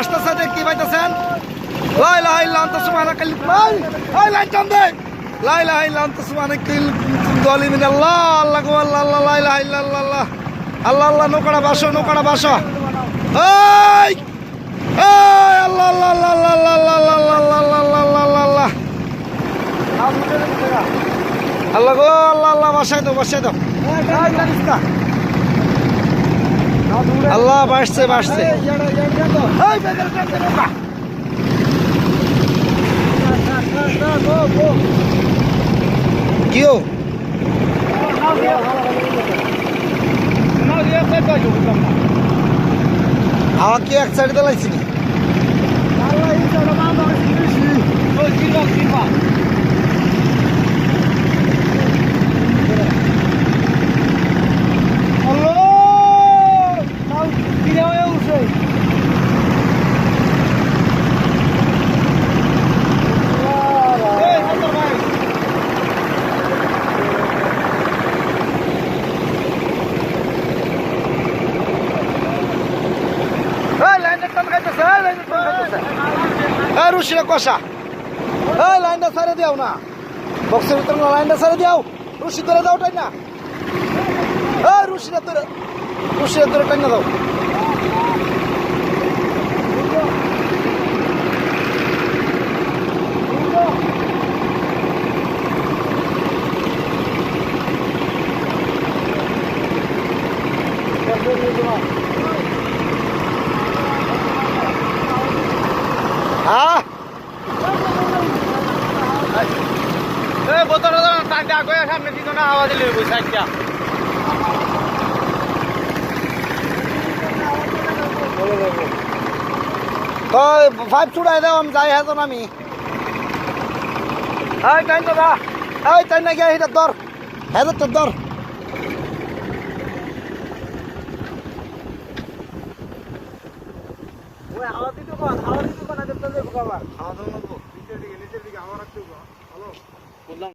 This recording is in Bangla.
আসতেছে দেখতে পাইতেছেন লাই লাই লান্ত সুমানা কালি লাই লাই লাই চন্দে লাই লাই লান্ত সুমানা কিল দলি মিন আল্লাহ আল্লাহ গো আল্লাহ আল্লাহ লাই লাই আল্লাহ আল্লাহ আল্লাহ আল্লাহ নৌকাটা বাসো নৌকাটা বাসো এই এই আল্লাহ আল্লাহ আল্লাহ আল্লাহ আল্লাহ আল্লাহ আল্লাহ আল্লাহ আল্লাহ আল্লাহ আল্লাহ আল্লাহ গো আল্লাহ আল্লাহ বাসায় দাও বাসায় দাও আল্লাহ বাসছে বাসছে। কিও হাওয়া কি এক সাইডে লাইছিলি এই রুশিরা কষা। এই, লাইনটা ছাড়ে দিও না। বক্সের ভিতরে লাইনটা ছাড়ে দিও রুশি ধরে দাও টাই না এই, রুশিরা ধরে রুশিরা ধরে টাই না দাও। সাইডে আগে সামনে পিছনে হাওয়া দিলে সাইডটা। ফাইভ চুড়াই দাও আমি যাই হেজন আমি। এই টাইম তো দা এই টাইম না গিয়া সেটা দর হেজার তো দর খাওয়া দিতে খাওয়া দিতে না দেখতে দেখো আবার খাওয়া দাওয়া নিচের দিকে নিচের দিকে আমার একটু বললাম।